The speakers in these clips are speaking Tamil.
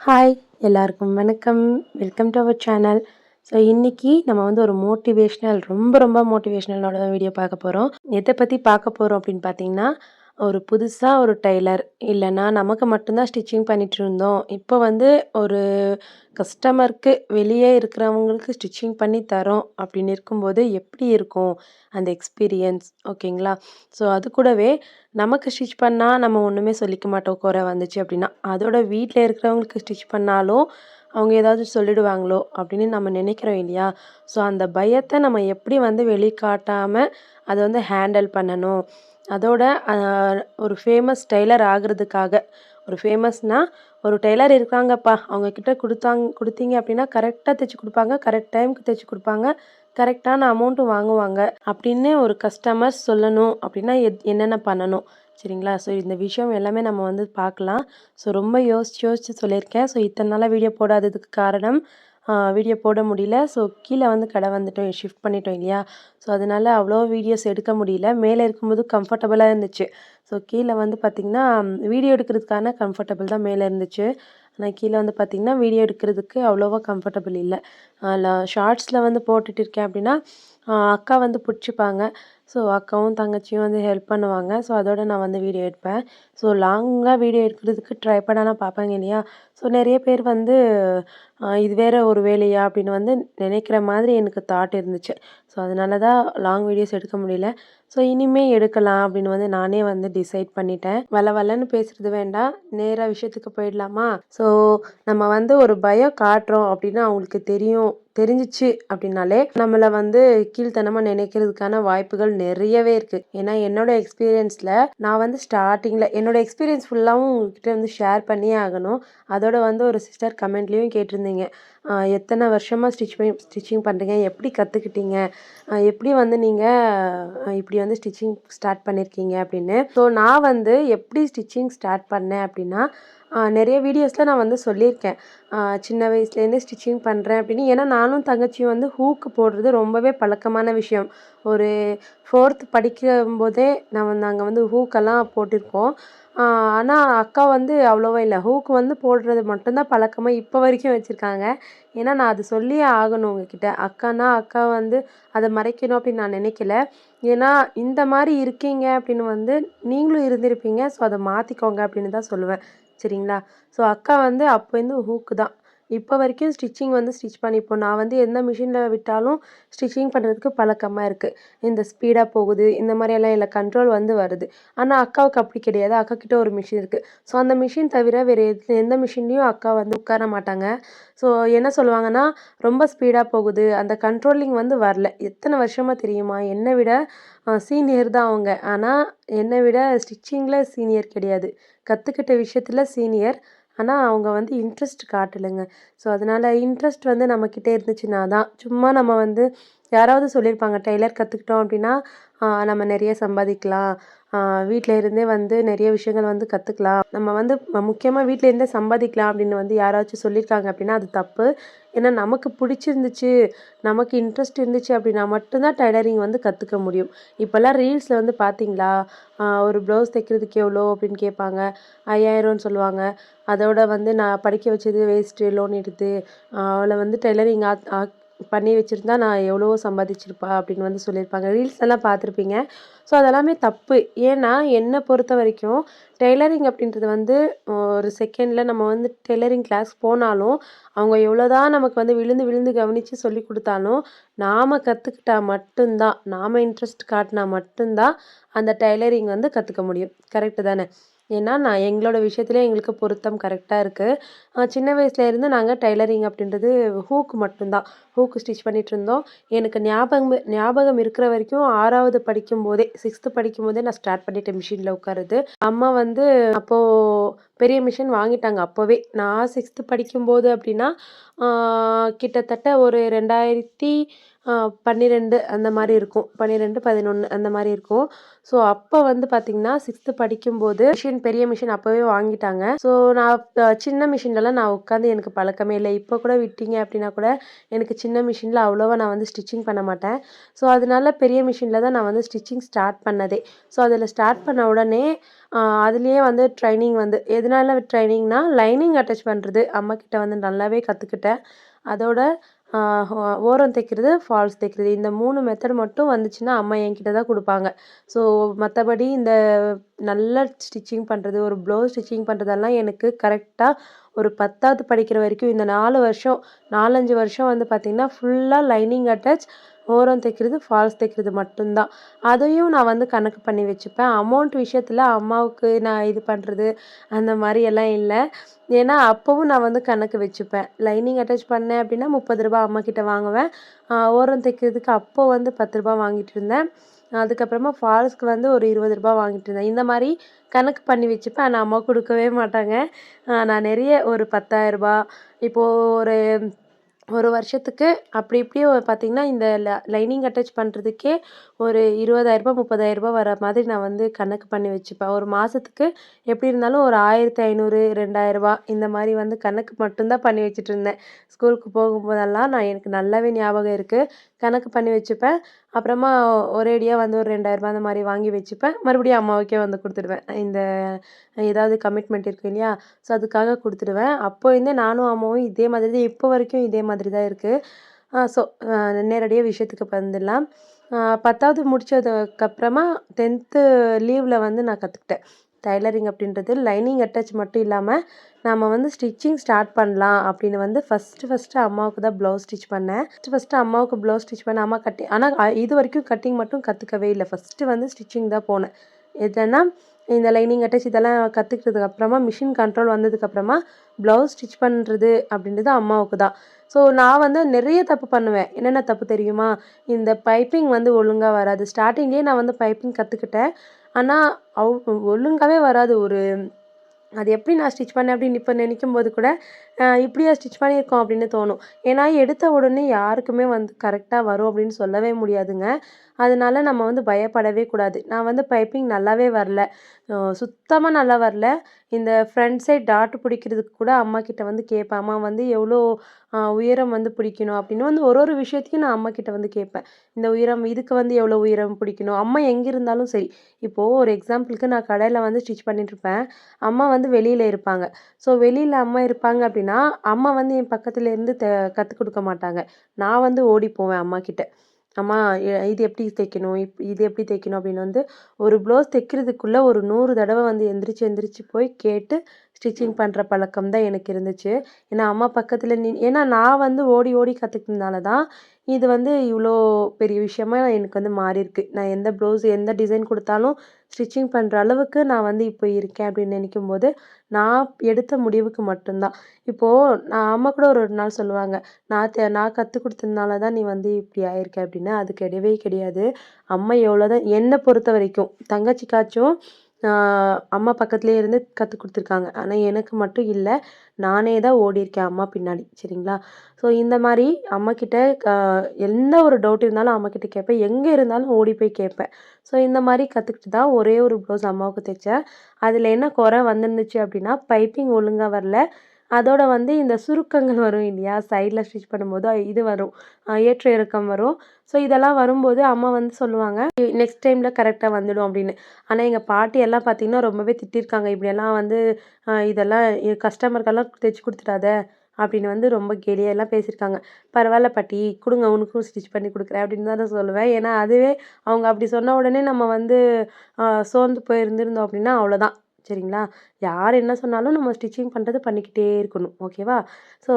ஹாய் எல்லாருக்கும் வணக்கம். Welcome to our channel so இன்றைக்கி நம்ம வந்து ஒரு மோட்டிவேஷ்னல் ரொம்ப ரொம்ப மோட்டிவேஷ்னலோட வீடியோ பார்க்க போகிறோம் எதை பற்றி பார்க்க போகிறோம் அப்படின்னு பார்த்தீங்கன்னா ஒரு புதுசாக ஒரு டெய்லர் இல்லைன்னா நமக்கு மட்டும்தான் ஸ்டிச்சிங் பண்ணிகிட்டு இருந்தோம் இப்போ வந்து ஒரு கஸ்டமருக்கு வெளியே இருக்கிறவங்களுக்கு ஸ்டிச்சிங் பண்ணி தரோம் அப்படின்னு இருக்கும்போது எப்படி இருக்கும் அந்த எக்ஸ்பீரியன்ஸ்? ஓகேங்களா? ஸோ அது கூடவே நமக்கு ஸ்டிச் பண்ணால் நம்ம ஒன்றுமே சொல்லிக்க மாட்டோம். குறை வந்துச்சு அப்படின்னா அதோட வீட்டில் இருக்கிறவங்களுக்கு ஸ்டிச் பண்ணாலும் அவங்க ஏதாவது சொல்லிடுவாங்களோ அப்படின்னு நம்ம நினைக்கிறோம் இல்லையா? ஸோ அந்த பயத்தை நம்ம எப்படி வந்து வெளிக்காட்டாமல் அதை வந்து ஹேண்டில் பண்ணணும்? அதோட ஒரு ஃபேமஸ் டெய்லர் ஆகிறதுக்காக. ஒரு ஃபேமஸ்னால் ஒரு டெய்லர் இருக்காங்கப்பா அவங்கக்கிட்ட கொடுத்தாங்க கொடுத்தீங்க அப்படின்னா கரெக்டாக தைச்சி கொடுப்பாங்க. கரெக்ட் டைமுக்கு தைச்சி கொடுப்பாங்க. கரெக்டான அமௌண்ட்டும் வாங்குவாங்க. அப்படின்னு ஒரு கஸ்டமர்ஸ் சொல்லணும். அப்படின்னா எத் என்னென்ன பண்ணணும்? சரிங்களா? ஸோ இந்த விஷயம் எல்லாமே நம்ம வந்து பார்க்கலாம். ஸோ ரொம்ப யோசிச்சு யோசிச்சு சொல்லியிருக்கேன். ஸோ இத்தனை நாளாக வீடியோ போடாததுக்கு காரணம் வீடியோ போட முடியல. ஸோ கீழே வந்து கடை வந்துட்டோம் ஷிஃப்ட் பண்ணிட்டோம் இல்லையா? ஸோ அதனால் அவ்வளோ வீடியோஸ் எடுக்க முடியல. மேலே இருக்கும்போது கம்ஃபர்டபுளாக இருந்துச்சு. ஸோ கீழே வந்து பார்த்திங்கன்னா வீடியோ எடுக்கிறதுக்கான கம்ஃபர்டபுள் தான் மேலே இருந்துச்சு. ஆனால் கீழே வந்து பார்த்திங்கன்னா வீடியோ எடுக்கிறதுக்கு அவ்வளோவா கம்ஃபர்டபுள் இல்லை. ஷார்ட்ஸில் வந்து போட்டுட்டு இருக்கேன் அப்படின்னா அக்கா வந்து பிடிச்சிப்பாங்க. ஸோ அக்காவும் தங்கச்சியும் வந்து ஹெல்ப் பண்ணுவாங்க. ஸோ அதோட நான் வந்து வீடியோ எடுப்பேன். ஸோ லாங்காக வீடியோ எடுக்கிறதுக்கு ட்ரை பண்ணால் பார்ப்பாங்க இல்லையா? ஸோ நிறைய பேர் வந்து இது வேறு ஒரு வேலையா அப்படின்னு வந்து நினைக்கிற மாதிரி எனக்கு தாட் இருந்துச்சு. ஸோ அதனால தான் லாங் வீடியோஸ் எடுக்க முடியல. ஸோ இனிமேல் எடுக்கலாம் அப்படின்னு வந்து நானே வந்து டிசைட் பண்ணிட்டேன். வள வளன்னு பேசுகிறது வேண்டாம். நேராக விஷயத்துக்கு போயிடலாமா? ஸோ நம்ம வந்து ஒரு பயம் காட்டுறோம் அப்படின்னு அவங்களுக்கு தெரியும் தெரிஞ்சிச்சு அப்படின்னாலே நம்மளை வந்து கீழ்த்தனமாக நினைக்கிறதுக்கான வாய்ப்புகள் நிறையவே இருக்குது ஏன்னா என்னோட எக்ஸ்பீரியன்ஸில் நான் வந்து ஸ்டார்டிங்கில் என்னோட எக்ஸ்பீரியன்ஸ் ஃபுல்லாகவும் உங்ககிட்ட வந்து ஷேர் பண்ணியே ஆகணும். அதோட வந்து ஒரு சிஸ்டர் கமெண்ட்லேயும் கேட்டிருந்தீங்க. எத்தனை வருஷமாக ஸ்டிச் பண்ணி ஸ்டிச்சிங் பண்ணுறீங்க எப்படி கற்றுக்கிட்டீங்க எப்படி வந்து நீங்கள் இப்படி வந்து ஸ்டிச்சிங் ஸ்டார்ட் பண்ணியிருக்கீங்க அப்படின்னு. ஸோ நான் வந்து எப்படி ஸ்டிச்சிங் ஸ்டார்ட் பண்ணேன் அப்படின்னா நிறைய வீடியோஸில் நான் வந்து சொல்லியிருக்கேன். சின்ன வயசுலேருந்தே ஸ்டிச்சிங் பண்ணுறேன் அப்படின்னு. ஏன்னா நானும் தங்கச்சியும் வந்து ஹூக்கு போடுறது ரொம்பவே பழக்கமான விஷயம். ஒரு ஃபோர்த் படிக்கும் போதே நான் வந்து வந்து ஹூக்கெல்லாம் போட்டிருக்கோம். ஆனால் அக்கா வந்து அவ்வளோவா இல்லை. ஹூக்கு வந்து போடுறது மட்டும்தான் பழக்கமாக இப்போ வரைக்கும் வச்சுருக்காங்க. ஏன்னா நான் அது சொல்லியே ஆகணும் உங்ககிட்ட. அக்கானா அக்கா வந்து அதை மறைக்கணும் அப்படின்னு நான் நினைக்கல. ஏன்னா இந்த மாதிரி இருக்கீங்க அப்படின்னு வந்து நீங்களும் இருந்திருப்பீங்க. ஸோ அதை மாற்றிக்கோங்க அப்படின்னு தான் சொல்லுவேன். சரிங்களா? ஸோ அக்கா வந்து அப்போலேருந்து ஹூக்கு தான். இப்போ வரைக்கும் ஸ்டிச்சிங் வந்து ஸ்டிச் பண்ணிப்போம் நான் வந்து எந்த மிஷினில் விட்டாலும் ஸ்டிச்சிங் பண்ணுறதுக்கு பழக்கமாக இருக்குது இந்த ஸ்பீடாக போகுது இந்த மாதிரியெல்லாம் இல்லை கண்ட்ரோல் வந்து வருது. ஆனால் அக்காவுக்கு அப்படி கிடையாது. அக்கா கிட்ட ஒரு மிஷின் இருக்குது ஸோ அந்த மிஷின் தவிர வேறு எந்த மிஷின்லேயும் அக்கா வந்து உட்கார மாட்டாங்க. ஸோ என்ன சொல்லுவாங்கன்னா ரொம்ப ஸ்பீடாக போகுது. அந்த கண்ட்ரோலிங் வந்து வரல. எத்தனை வருஷமாக தெரியுமா? என்னை விட சீனியர் தான் அவங்க. ஆனால் என்னை விட ஸ்டிச்சிங்கில் சீனியர் கிடையாது. கற்றுக்கிட்ட விஷயத்தில் சீனியர் ஆனால் அவங்க வந்து இன்ட்ரெஸ்ட் காட்டலைங்க. ஸோ அதனால் இன்ட்ரெஸ்ட் வந்து நம்மக்கிட்டே இருந்துச்சுன்னா தான் சும்மா நம்ம வந்து யாராவது சொல்லியிருப்பாங்க டெய்லர் கற்றுக்கிட்டோம் அப்படின்னா நம்ம நிறைய சம்பாதிக்கலாம். வீட்டில் இருந்தே வந்து நிறைய விஷயங்கள் வந்து கற்றுக்கலாம் நம்ம வந்து முக்கியமாக வீட்டில் இருந்தே சம்பாதிக்கலாம் அப்படின்னு வந்து யாராச்சும் சொல்லியிருக்காங்க அப்படின்னா அது தப்பு. ஏன்னா நமக்கு பிடிச்சிருந்துச்சு நமக்கு இன்ட்ரெஸ்ட் இருந்துச்சு அப்படின்னா மட்டும்தான் டைலரிங் வந்து கற்றுக்க முடியும். இப்போல்லாம் ரீல்ஸில் வந்து பார்த்தீங்களா ஒரு ப்ளவுஸ் தைக்கிறதுக்கு எவ்வளோ அப்படின்னு கேட்பாங்க. ஐயாயிரம்னு சொல்லுவாங்க. அதோட வந்து நான் படிக்க வச்சது வேஸ்ட்டு லோன் எடுத்து அவளை வந்து டெய்லரிங் பண்ணி வச்சுருந்தா நான் எவ்வளவோ சம்பாதிச்சிருப்பா அப்படின்னு வந்து சொல்லியிருப்பாங்க. ரீல்ஸ் எல்லாம் பார்த்துருப்பீங்க. ஸோ அதெல்லாமே தப்பு. ஏன்னா என்னை பொறுத்த வரைக்கும் டெய்லரிங் அப்படின்றது வந்து ஒரு செகண்டில் நம்ம வந்து டெய்லரிங் கிளாஸ் போனாலும் அவங்க எவ்வளோ தான் நமக்கு வந்து விழுந்து விழுந்து கவனித்து சொல்லி கொடுத்தாலும் நாம் கற்றுக்கிட்டா மட்டும்தான் நாம் இன்ட்ரெஸ்ட் காட்டினா மட்டும்தான் அந்த டெய்லரிங் வந்து கற்றுக்க முடியும். கரெக்டு தானே? ஏன்னா நான் எங்களோட விஷயத்துலேயே எங்களுக்கு பொருத்தம் கரெக்டாக இருக்குது சின்ன வயசுலேருந்து நாங்கள் டைலரிங் அப்படின்றது ஹூக் மட்டும்தான். ஹூக்கு ஸ்டிச் பண்ணிகிட்டு இருந்தோம். எனக்கு ஞாபகம் ஞாபகம் இருக்கிற வரைக்கும் ஆறாவது படிக்கும் போதே சிக்ஸ்த்து படிக்கும் போதே நான் ஸ்டார்ட் பண்ணிட்டேன் மிஷினில் உட்காருது அம்மா வந்து அப்போது பெரிய மிஷின் வாங்கிட்டாங்க அப்போவே. நான் சிக்ஸ்த்து படிக்கும்போது அப்படின்னா கிட்டத்தட்ட ஒரு ரெண்டாயிரத்தி 12 அந்த மாதிரி இருக்கும். 12, 11 அந்த மாதிரி இருக்கும். ஸோ அப்போ வந்து பார்த்திங்கன்னா சிக்ஸ்த்து படிக்கும்போது மிஷின் பெரிய மிஷின் அப்போவே வாங்கிட்டாங்க. ஸோ நான் சின்ன மிஷின்லலாம் நான் உட்காந்து எனக்கு பழக்கமே இல்லை இப்போ கூட விட்டீங்க அப்படின்னா கூட, எனக்கு சின்ன மிஷினில் அவ்வளோவா நான் வந்து ஸ்டிச்சிங் பண்ண மாட்டேன். ஸோ அதனால பெரிய மிஷினில் தான் நான் வந்து ஸ்டிச்சிங் ஸ்டார்ட் பண்ணதே. ஸோ அதில் ஸ்டார்ட் பண்ண உடனே அதுலேயே வந்து ட்ரைனிங் வந்து எதனால ட்ரைனிங்னா, லைனிங் அட்டாச் பண்ணுறது அம்மாகிட்ட வந்து நல்லாவே கற்றுக்கிட்டேன் அதோட ஓரம் தைக்கிறது, ஃபால்ஸ் தைக்கிறது இந்த மூணு மெத்தட் மட்டும் வந்துச்சுன்னா, அம்மா என்கிட்ட தான் கொடுப்பாங்க. ஸோ மற்றபடி இந்த நல்ல ஸ்டிச்சிங் பண்ணுறது ஒரு ப்ளவுஸ் ஸ்டிச்சிங் பண்ணுறதெல்லாம் எனக்கு கரெக்டாக ஒரு 10வது படிக்கிற வரைக்கும் இந்த நாலு வருஷம் 4, 5 வருஷம் வந்து பார்த்திங்கன்னா ஃபுல்லாக லைனிங் அட்டாச், ஓரம் தைக்கிறது, ஃபால்ஸ் தைக்கிறது மட்டும்தான் அதையும் நான் வந்து கணக்கு பண்ணி வச்சுப்பேன். அமௌண்ட் விஷயத்தில் அம்மாவுக்கு நான் இது பண்ணுறது அந்த மாதிரி எல்லாம் இல்லை ஏன்னா, அப்போவும் நான் வந்து கணக்கு வச்சுப்பேன். லைனிங் அட்டாச் பண்ணேன் அப்படின்னா முப்பது 30 அம்மாகிட்ட வாங்குவேன். ஓரம் தைக்கிறதுக்கு அப்போ வந்து பத்து ரூபா வாங்கிட்டு இருந்தேன். அதுக்கப்புறமா ஃபால்ஸ்க்கு வந்து ஒரு இருபது ரூபா வாங்கிட்டு இருந்தேன். இந்த மாதிரி கணக்கு பண்ணி வச்சுப்பேன். நான் அம்மா கொடுக்கவே மாட்டாங்க. நான் நிறைய ஒரு பத்தாயிரரூபா இப்போது ஒரு ஒரு வருஷத்துக்கு அப்படி இப்டி பார்த்திங்கன்னா இந்த ல லைனிங் அட்டாச் பண்ணுறதுக்கே ஒரு இருபதாயிரரூபா முப்பதாயிரரூபா வர மாதிரி நான் வந்து கணக்கு பண்ணி வச்சுப்பேன். ஒரு மாதத்துக்கு எப்படி இருந்தாலும் ஒரு ஆயிரத்தி ஐநூறு ரெண்டாயிரரூபா இந்த மாதிரி வந்து கணக்கு மட்டும்தான் பண்ணி பண்ணி வச்சுட்டுருந்தேன். ஸ்கூலுக்கு போகும்போதெல்லாம் நான் எனக்கு நல்லாவே ஞாபகம் இருக்குது கணக்கு பண்ணி வச்சுப்பேன். அப்புறமா ஒரேடியாக வந்து ஒரு ரெண்டாயிரரூபா அந்த மாதிரி வாங்கி வச்சுப்பேன். மறுபடியும் அம்மாவுக்கே வந்து கொடுத்துடுவேன் இந்த ஏதாவது கமிட்மெண்ட் இருக்குது இல்லையா? ஸோ அதுக்காக கொடுத்துடுவேன் அப்போ இருந்தே நானும் அம்மாவும் இதே மாதிரி தான் இப்போ வரைக்கும் இதே மாதிரி தான் இருக்குது ஸோ நேரடியாக விஷயத்துக்கு வந்துடலாம். அ 10வது முடிச்சதுக்கப்புறமா 10த் லீவ்ல வந்து நான் கற்றுக்கிட்டேன் டைலரிங் அப்படின்றது லைனிங் அட்டாச் மட்டும் இல்லாமல் நாம் வந்து ஸ்டிச்சிங் ஸ்டார்ட் பண்ணலாம் அப்படின்னு வந்து ஃபஸ்ட்டு ஃபர்ஸ்ட்டு அம்மாவுக்கு தான் ப்ளவுஸ் ஸ்டிச் பண்ணேன். ஃபஸ்ட்டு ஃபஸ்ட்டு அம்மாவுக்கு ப்ளவுஸ் ஸ்டிச் பண்ண அம்மா கட்டி ஆனால் இது வரைக்கும் கட்டிங் மட்டும் கற்றுக்கவே இல்லை ஃபர்ஸ்ட்டு வந்து ஸ்டிச்சிங் தான் போனேன். எதுனா இந்த லைனிங் அட்டாச் இதெல்லாம் கத்துக்கிட்டதுக்கு அப்புறமா, மிஷின் கண்ட்ரோல் வந்ததுக்கப்புறமா, ப்ளவுஸ் ஸ்டிச் பண்ணுறது அப்படின்றது அம்மாவுக்கு தான். ஸோ நான் வந்து நிறைய தப்பு பண்ணுவேன். என்னென்ன தப்பு தெரியுமா? இந்த பைப்பிங் வந்து ஒழுங்காக வராது. ஸ்டார்டிங்லேயே நான் வந்து பைப்பிங் கற்றுக்கிட்டேன் ஆனால் அவ் ஒழுங்காகவே வராது. ஒரு அது எப்படி நான் ஸ்டிச் பண்ணேன் அப்படின்னு இப்போ நினைக்கும் போது கூட, இப்படியா ஸ்டிச் பண்ணியிருக்கோம் அப்படின்னு தோணும். ஏன்னா, எடுத்த உடனே யாருக்குமே வந்து கரெக்டாக வரும் அப்படின்னு சொல்லவே முடியாதுங்க. அதனால நம்ம வந்து பயப்படவே கூடாது. நான் வந்து பைப்பிங் நல்லாவே வரல. சுத்தமாக நல்லா வரல. இந்த ஃப்ரண்ட் சைட் டாட் பிடிக்கிறதுக்கு கூட அம்மாகிட்ட வந்து கேட்பேன். அம்மா வந்து எவ்வளோ உயரம் வந்து பிடிக்கணும் அப்படின்னு வந்து ஒரு ஒரு விஷயத்தையும் நான் அம்மாகிட்ட வந்து கேட்பேன். இந்த உயரம் இதுக்கு வந்து எவ்வளோ உயரம் பிடிக்கணும்? அம்மா எங்கே இருந்தாலும் சரி. இப்போது ஒரு எக்ஸாம்பிளுக்கு நான் கடையில் வந்து ஸ்டிச் பண்ணிட்டுருப்பேன். அம்மா வந்து வெளியில் இருப்பாங்க. ஸோ வெளியில் அம்மா இருப்பாங்க அப்படின்னா அம்மா வந்து என் பக்கத்துல இருந்து த கத்துக் கொடுக்க மாட்டாங்க. நான் வந்து ஓடி போவேன் அம்மா கிட்ட அம்மா இது எப்படி தைக்கணும்? இப் இது எப்படி தைக்கணும்? அப்படின்னு வந்து ஒரு ப்ளவுஸ் தைக்கிறதுக்குள்ள ஒரு நூறு தடவை வந்து எந்திரிச்சு எந்திரிச்சு போய் கேட்டு ஸ்டிச்சிங் பண்ற பழக்கம் தான் எனக்கு இருந்துச்சு. ஏன்னா, அம்மா பக்கத்துல நின் ஏன்னா நான் வந்து ஓடி ஓடி கத்துக்கிட்டதுனால தான், இது வந்து இவ்ளோ பெரிய விஷயமா எனக்கு வந்து மாறியிருக்கு. நான் எந்த ப்ளவுஸ் எந்த டிசைன் குடுத்தாலும் ஸ்டிச்சிங் பண்ற அளவுக்கு நான் வந்து இப்போ இருக்கேன் அப்டின்னு நெனைக்கும்போது, நான் எடுத்த முடிவுக்கு மட்டும் தான். இப்போ நான் அம்மா கூட ஒரு நாள் சொல்லுவாங்க. நான் த நான் கத்துக் குடுத்ததுனால தான் நீ வந்து இப்டி ஆயிருக்க அப்டின்னு. அது கிடையவே கிடையாது. அம்மா எவ்வளோதான் என்ன பொறுத்தவரைக்கும் தங்கச்சிக்காச்சும் அ அம்மா பக்கத்துலேயே இருந்து கற்றுக் கொடுத்துருக்காங்க ஆனால் எனக்கு மட்டும் இல்லை நானே தான் ஓடியிருக்கேன் அம்மா பின்னாடி. சரிங்களா? ஸோ இந்த மாதிரி அம்மாகிட்ட எந்த ஒரு டவுட் இருந்தாலும் அம்மாகிட்ட கேட்பேன். எங்கே இருந்தாலும் ஓடி போய் கேட்பேன். ஸோ இந்த மாதிரி கற்றுக்கிட்டு தான் ஒரே ஒரு ப்ளவுஸ் அம்மாவுக்கு தைச்சேன். அதில் என்ன குறை வந்துருந்துச்சு அப்படின்னா பைப்பிங் ஒழுங்காக வரல. அதோட வந்து இந்த சுருக்கங்கள் வரும் இல்லையா? சைடில் ஸ்டிச் பண்ணும்போது இது வரும். ஏற்ற இறக்கம் வரும். ஸோ இதெல்லாம் வரும்போது அம்மா வந்து சொல்லுவாங்க, நெக்ஸ்ட் டைமில் கரெக்டாக வந்துடும் அப்படின்னு ஆனால் எங்கள் பாட்டி எல்லாம் பார்த்தீங்கன்னா, ரொம்பவே திட்டியிருக்காங்க. இப்படியெல்லாம் வந்து இதெல்லாம் எ கஸ்டமருக்கெல்லாம் தைச்சு அப்படின்னு வந்து ரொம்ப கேலியாலாம் பேசியிருக்காங்க. பரவாயில்ல பாட்டி கொடுங்க உனக்கும் ஸ்டிச் பண்ணி கொடுக்குறேன் அப்படின்னு தான் நான் சொல்லுவேன். ஏன்னா, அதுவே அவங்க அப்படி சொன்ன உடனே நம்ம வந்து சோர்ந்து போயிருந்திருந்தோம் அப்படின்னா அவ்வளோதான். சரிங்களா? யார் என்ன சொன்னாலும் நம்ம ஸ்டிச்சிங் பண்ணுறது பண்ணிக்கிட்டே இருக்கணும். ஓகேவா? ஸோ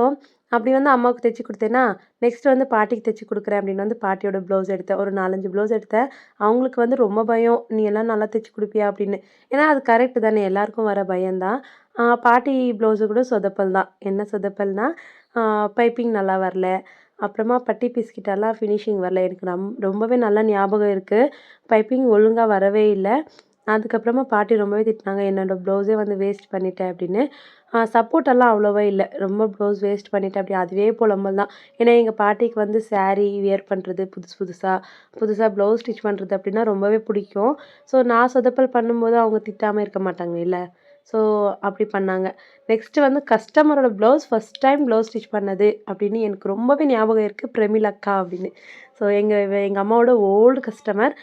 அப்படி வந்து அம்மாவுக்கு தைச்சி கொடுத்தேன்னா நெக்ஸ்ட் வந்து பாட்டிக்கு தைச்சி கொடுக்குறேன் அப்படின்னு வந்து பாட்டியோட ப்ளவுஸ் எடுத்தேன். ஒரு 4, 5 ப்ளவுஸ் எடுத்தேன். அவங்களுக்கு வந்து ரொம்ப பயம். நீ எல்லாம் நல்லா தைச்சி கொடுப்பியா அப்படின்னு ஏன்னா அது கரெக்ட் தானே எல்லாருக்கும் வர பயம்தான் பாட்டி ப்ளவுஸு கூட சொதப்பல் தான். என்ன சொதப்பல்னா, பைப்பிங் நல்லா வரல. அப்புறமா பட்டி பிஸ்கிட்டெல்லாம் ஃபினிஷிங் வரல. எனக்கு நம் ரொம்பவே நல்லா ஞாபகம் இருக்குது பைப்பிங் ஒழுங்காக வரவே இல்லை அதுக்கப்புறமா பாட்டி ரொம்பவே திட்டினாங்க என்னோடய ப்ளவுஸே வந்து வேஸ்ட் பண்ணிட்டேன் அப்படின்னு. சப்போர்ட்டெல்லாம் அவ்வளோவா இல்லை. ரொம்ப ப்ளவுஸ் வேஸ்ட் பண்ணிட்டேன் அப்படி அதுவே புலம்பல் தான். ஏன்னா எங்கள் பாட்டிக்கு வந்து சாரீ வியர் பண்ணுறது புதுசு புதுசாக புதுசாக ப்ளவுஸ் ஸ்டிச் பண்ணுறது அப்படின்னா ரொம்பவே பிடிக்கும். ஸோ நான் சொதப்பல் பண்ணும்போது அவங்க திட்டாமல் இருக்க மாட்டாங்க இல்லை? ஸோ அப்படி பண்ணாங்க. நெக்ஸ்ட்டு வந்து கஸ்டமரோட blouse first time blouse stitch பண்ணது அப்படின்னு எனக்கு ரொம்பவே ஞாபகம் இருக்குது பிரமிள் அக்கா அப்படின்னு. ஸோ எங்கள் எங்கள் அம்மாவோட ஓல்டு கஸ்டமர்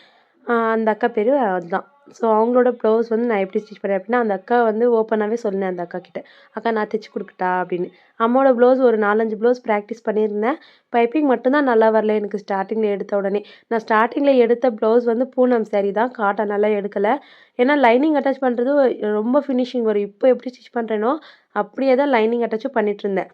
அந்த அக்கா பேர் அதுதான். ஸோ அவங்களோட ப்ளவுஸ் வந்து நான் எப்படி ஸ்டிச் பண்ணேன் அப்படின்னா அந்த அக்கா வந்து ஓப்பனாகவே சொன்னேன் அந்த அக்கா கிட்ட அக்கா நான் தைச்சி கொடுக்கட்டா? அப்படின்னு. அம்மாவோட ப்ளவுஸ் ஒரு நாலஞ்சு ப்ளவுஸ் ப்ராக்டிஸ் பண்ணியிருந்தேன். பைப்பிங் மட்டும்தான் நல்லா வரல எனக்கு ஸ்டார்டிங்கில் எடுத்த உடனே. நான் ஸ்டார்டிங்கில் எடுத்த ப்ளவுஸ் வந்து பூனம் saree தான். காட்டனெல்லாம் எடுக்கலை. ஏன்னா லைனிங் அட்டாச் பண்ணுறது ரொம்ப ஃபினிஷிங் வரும். இப்போ எப்படி ஸ்டிச் பண்ணுறேனோ அப்படியே தான் லைனிங் அட்டாச்சும் பண்ணிகிட்ருந்தேன் இருந்தேன்.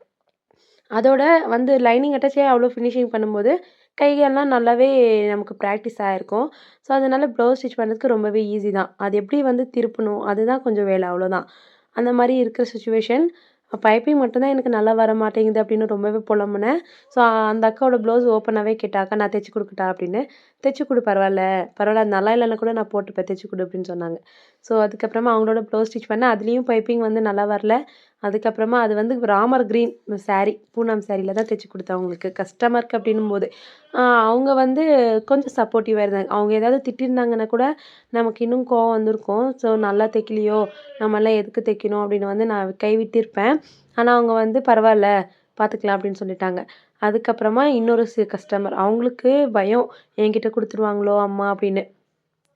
அதோட வந்து லைனிங் அட்டாச்சே அவ்வளோ ஃபினிஷிங் பண்ணும்போது கையெல்லாம் நல்லாவே நமக்கு ப்ராக்டிஸ் ஆகிருக்கும் ஸோ அதனால் ப்ளவுஸ் ஸ்டிச் பண்ணுறதுக்கு ரொம்பவே ஈஸி தான். அது எப்படி வந்து திருப்பணும்? அதுதான் கொஞ்சம் வேலை அவ்வளோதான். அந்த மாதிரி இருக்கிற சுச்சுவேஷன் பைப்பிங் மட்டும்தான் எனக்கு நல்லா வர மாட்டேங்குது அப்படின்னு ரொம்பவே புலம்புனேன். ஸோ அந்த அக்காவோட ப்ளவுஸ் ஓப்பனாகவே கேட்டாக்கா நான் தைச்சி கொடுக்கட்டா? அப்படின்னு. தைச்சி கொடு பரவாயில்ல. பரவாயில்ல அது நல்லா இல்லைன்னா கூட நான் போட்டுப்பேன். தைச்சி கொடு அப்படின்னு சொன்னாங்க. ஸோ அதுக்கப்புறமா அவங்களோட ப்ளவுஸ் ஸ்டிச் பண்ணேன். அதுலேயும் பைப்பிங் வந்து நல்லா வரல. அதுக்கப்புறமா அது வந்து ராமர் க்ரீன் saree பூனம் சாரியில் தான் தைச்சி கொடுத்தேன் அவங்களுக்கு. கஸ்டமருக்கு அப்படின்னும் போது. அவங்க வந்து கொஞ்சம் சப்போர்ட்டிவாக இருந்தாங்க. அவங்க ஏதாவது திட்டிருந்தாங்கன்னா கூட நமக்கு இன்னும் கோவம் வந்திருக்கும். ஸோ நல்லா தைக்கலையோ? நம்மளாம் எதுக்கு தைக்கணும்? அப்படின்னு வந்து நான் கைவிட்டிருப்பேன் ஆனால் அவங்க வந்து பரவாயில்ல பார்த்துக்கலாம் அப்படின்னு சொல்லிட்டாங்க. அதுக்கப்புறமா இன்னொரு சி கஸ்டமர் அவங்களுக்கு பயம் என்கிட்ட கொடுத்துருவாங்களோ அம்மா அப்படின்னு.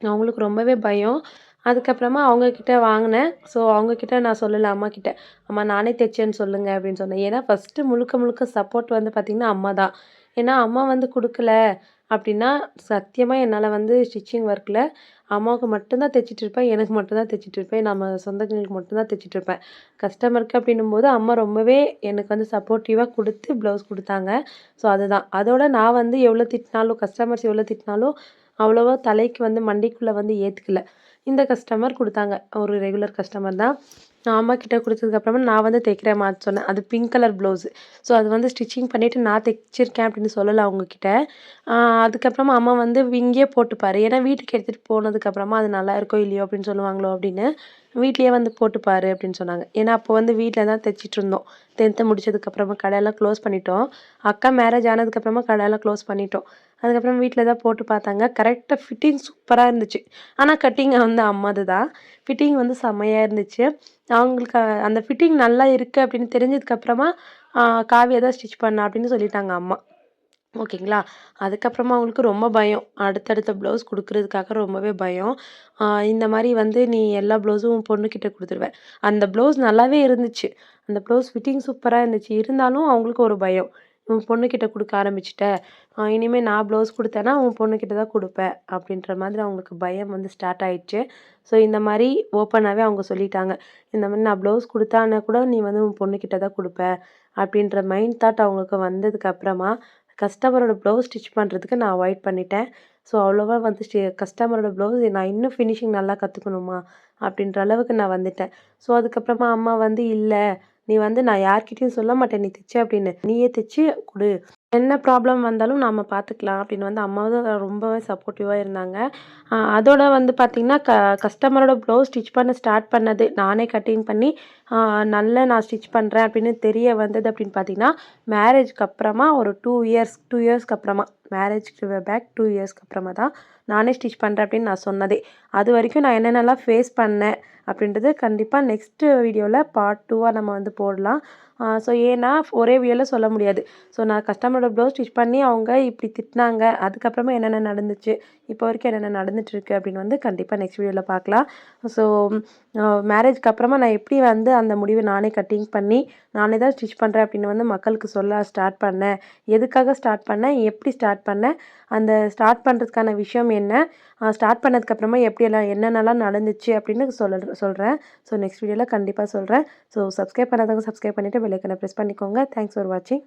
அவங்களுக்கு ரொம்பவே பயம். அதுக்கப்புறமா அவங்கக்கிட்ட வாங்கினேன். ஸோ அவங்கக்கிட்ட நான் சொல்லலை அம்மா கிட்ட அம்மா நானே தைச்சேன்னு சொல்லுங்கள் அப்படின்னு சொன்னேன். ஏன்னா ஃபஸ்ட்டு முழுக்க முழுக்க சப்போர்ட் வந்து பார்த்திங்கன்னா அம்மா தான். ஏன்னா அம்மா வந்து கொடுக்கல அப்படின்னா சத்தியமாக என்னால் வந்து ஸ்டிச்சிங் ஒர்க்கில் அம்மாவுக்கு மட்டும்தான் தைச்சிட்டு இருப்பேன் எனக்கு மட்டும்தான் தைச்சிட்டு இருப்பேன் நம்ம சொந்தங்களுக்கு மட்டும்தான் தைச்சிட்டு இருப்பேன். கஸ்டமருக்கு அப்படின்னும் போது அம்மா ரொம்பவே எனக்கு வந்து சப்போர்ட்டிவாக கொடுத்து ப்ளவுஸ் கொடுத்தாங்க. ஸோ அதுதான். அதோட நான் வந்து எவ்வளோ திட்டினாலும் கஸ்டமர்ஸ் எவ்வளோ திட்டினாலும் அவ்வளோவா தலைக்கு வந்து மண்டிக்குள்ளே வந்து ஏற்றுக்கல இந்த கஸ்டமர் கொடுத்தாங்க. ஒரு ரெகுலர் கஸ்டமர் தான். நான் அம்மா கிட்ட கொடுத்ததுக்கப்புறமா நான் வந்து தைக்கிறேன் மாற்ற சொன்னேன். அது பிங்க் கலர் ப்ளவுஸு ஸோ அது வந்து ஸ்டிச்சிங் பண்ணிவிட்டு நான் தைச்சிருக்கேன் அப்படின்னு சொல்லலை அவங்கக்கிட்ட அதுக்கப்புறமா அம்மா வந்து இங்கேயே போட்டுப்பார். ஏன்னா வீட்டுக்கு எடுத்துகிட்டு போனதுக்கப்புறமா அது நல்லா இருக்கோ இல்லையோ அப்படின்னு சொல்லுவாங்களோ அப்படின்னு வீட்லேயே வந்து போட்டுப்பார் அப்படின்னு சொன்னாங்க. ஏன்னா அப்போ வந்து வீட்டில் தான் தைச்சிட்டு இருந்தோம். டென்த்து முடிச்சதுக்கப்புறமா கடையெல்லாம் க்ளோஸ் பண்ணிட்டோம். அக்கா மேரேஜ் ஆனதுக்கப்புறமா கடையெல்லாம் க்ளோஸ் பண்ணிட்டோம். அதுக்கப்புறம் வீட்டில் தான் போட்டு பார்த்தாங்க. கரெக்டாக ஃபிட்டிங் சூப்பராக இருந்துச்சு. ஆனால் கட்டிங் வந்து அம்மாது தான் ஃபிட்டிங் வந்து செம்மையாக இருந்துச்சு. அவங்களுக்கு அந்த ஃபிட்டிங் நல்லா இருக்குது அப்படின்னு தெரிஞ்சதுக்கப்புறமா காவியை தான் ஸ்டிச் பண்ணா அப்படின்னு சொல்லிட்டாங்க அம்மா. ஓகேங்களா? அதுக்கப்புறமா அவங்களுக்கு ரொம்ப பயம். அடுத்தடுத்த ப்ளவுஸ் கொடுக்குறதுக்காக ரொம்பவே பயம். இந்த மாதிரி வந்து நீ எல்லா ப்ளவுஸும் உன் பொண்ணுக்கிட்ட கொடுத்துருவேன் அந்த ப்ளவுஸ் நல்லாவே இருந்துச்சு. அந்த ப்ளவுஸ் ஃபிட்டிங் சூப்பராக இருந்துச்சு. இருந்தாலும் அவங்களுக்கு ஒரு பயம். உன் பொண்ணுக்கிட்ட கொடுக்க ஆரம்பிச்சிட்ட. இனிமேல் நான் ப்ளவுஸ் கொடுத்தேன்னா உன் பொண்ணுக்கிட்ட தான் கொடுப்பேன். அப்படின்ற மாதிரி அவங்களுக்கு பயம் வந்து ஸ்டார்ட் ஆயிடுச்சு. ஸோ இந்த மாதிரி ஓப்பனாகவே அவங்க சொல்லிட்டாங்க. இந்த மாதிரி நான் ப்ளவுஸ் கொடுத்தான்னா கூட நீ வந்து உன் பொண்ணுக்கிட்ட தான் கொடுப்ப. அப்படின்ற மைண்ட் தாட் அவங்களுக்கு வந்ததுக்கப்புறமா கஸ்டமரோட ப்ளவுஸ் ஸ்டிச் பண்ணுறதுக்கு நான் அவாய்ட் பண்ணிட்டேன். ஸோ அவ்வளோவா வந்து கஸ்டமரோட ப்ளவுஸ் நான் இன்னும் ஃபினிஷிங் நல்லா கற்றுக்கணுமா அப்படின்ற அளவுக்கு நான் வந்துட்டேன். ஸோ அதுக்கப்புறமா அம்மா வந்து இல்லை நீ வந்து நான் யார்கிட்டையும் சொல்ல மாட்டேன். நீ தைச்ச அப்படின்னு. நீயே தைச்சு கொடு. என்ன ப்ராப்ளம் வந்தாலும் நம்ம பார்த்துக்கலாம் அப்படின்னு வந்து அம்மாவும் ரொம்பவே சப்போர்ட்டிவாக இருந்தாங்க. அதோட வந்து பார்த்திங்கன்னா க கஸ்டமரோட ப்ளவுஸ் ஸ்டிச் பண்ண ஸ்டார்ட் பண்ணது. நானே கட்டிங் பண்ணி நல்ல நல்லா நான் ஸ்டிச் பண்ணுறேன் அப்படின்னு தெரிய வந்தது அப்படின்னு பார்த்தீங்கன்னா மேரேஜ்க்கு அப்புறமா ஒரு டூ இயர்ஸ் டூ இயர்ஸ்க்கு அப்புறமா. மேரேஜ்க்கு பேக் டூ இயர்ஸ்க்கு அப்புறமா தான் நானே ஸ்டிச் பண்ணுறேன் அப்படின்னு நான் சொன்னதே. அது வரைக்கும் நான் என்னென்னலாம் ஃபேஸ் பண்ணேன் அப்படின்றது கண்டிப்பாக நெக்ஸ்ட்டு வீடியோவில் பார்ட் டூவாக நம்ம வந்து போடலாம். ஸோ ஏன்னா ஒரே வீடியோவில் சொல்ல முடியாது. ஸோ நான் கஸ்டமரோட ப்ளவுஸ் ஸ்டிச் பண்ணி அவங்க இப்படி திட்டினாங்க அதுக்கப்புறமா என்னென்ன நடந்துச்சு இப்போ வரைக்கும் என்னென்ன நடந்துட்டுருக்கு அப்படின்னு வந்து கண்டிப்பாக நெக்ஸ்ட் வீடியோவில் பார்க்கலாம். ஸோ மேரேஜ்க்கு அப்புறமா நான் எப்படி வந்து அந்த முடிவை நானே கட்டிங் பண்ணி நானே தான் ஸ்டிச் பண்ணுறேன் அப்படின்னு வந்து மக்களுக்கு சொல்ல ஸ்டார்ட் பண்ணேன். எதுக்காக ஸ்டார்ட் பண்ணேன்? எப்படி ஸ்டார்ட் பண்ணேன் அந்த ஸ்டார்ட் பண்ணுறதுக்கான விஷயம் என்ன? ஸ்டார்ட் பண்ணதுக்கப்புறமா எப்படியெல்லாம் என்னென்னலாம் நடந்துச்சு அப்படின்னு சொல் சொல்கிறேன் ஸோ நெக்ஸ்ட் வீடியோவில் கண்டிப்பாக சொல்கிறேன் ஸோ சப்ஸ்கிரைப் பண்ணாதவங்க சப்ஸ்கிரைப் பண்ணிவிட்டு பெல்லைக்கனை ப்ரெஸ் பண்ணிக்கோங்க. தேங்க்ஸ் ஃபார் வாட்சிங்